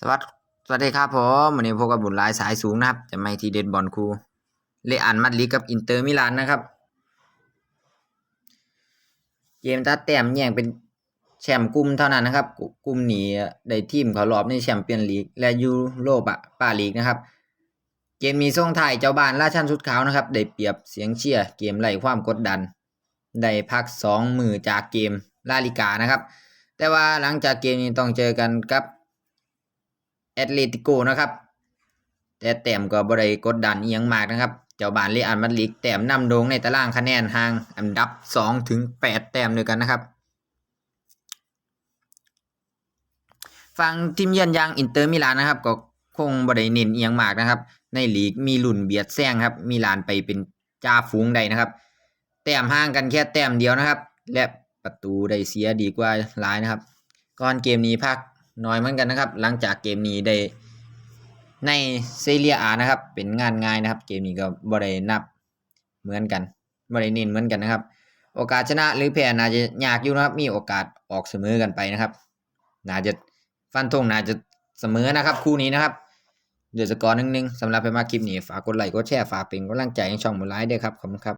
สวัสดีสวัสดีครับผมวันนี้พบกับบุญหลายสายสูงนะครับ จะไม่ทีเด็ดบอลครูเลอันมาดริกับอินเตอร์มิลานนะครับ เกมตัดแต้มแย่งเป็นแชมป์กลุ่มเท่านั้นนะครับกลุ่มหนีได้ทีมเขารอบในแชมเปี้ยนลีกและยูโรปะปาลีกนะครับ เกมมีส่งถ่ายเจ้าบ้านราชันสุดขาวนะครับได้เปรียบเสียงเชียร์เกมไล่ความกดดันได้พักสองมือจากเกมลาลิกานะครับ แต่ว่าหลังจากเกมนี้ต้องเจอกันกับ แอตเลติโกนะครับ แต่แต้มก็บ่ได้กดดันอียังมากนะครับ เจ้าบ้านเรอัลมาดริดแต้มนำโด่งในตารางคะแนนห่างอันดับ2ถึง8แต้มด้วยกันนะครับฝั่งทีมเยือนอย่างอินเตอร์มิลานนะครับ ก็คงบ่ได้เน้นอียังมากนะครับ ในลีกมีลุ่นเบียดแซงครับมิลานไปเป็นจ่าฝูงได้นะครับ แต้มห่างกันแค่แต้มเดียวนะครับ และประตูได้เสียดีกว่าหลายนะครับ ก่อนเกมนี้พัก น้อยเหมือนกันนะครับ หลังจากเกมนี้ได้ในเซเรียอานะครับ เป็นงานง่ายนะครับ เกมนี้ก็บ่ได้นับเหมือนกันบ่ได้เน้นเหมือนกันนะครับ โอกาสชนะหรือแพ้น่าจะยากอยู่นะครับ มีโอกาสออกเสมอกันไปนะครับ น่าจะฟันธงน่าจะเสมอนะครับ คู่นี้นะครับเดือดสกอร์หนึ่งหนึ่งสำหรับไปมาคลิปนี้ ฝากกดไลค์กดแชร์ฝากเป็นกำลังใจให้ช่องมูไลฟ์ด้วยครับขอบคุณครับ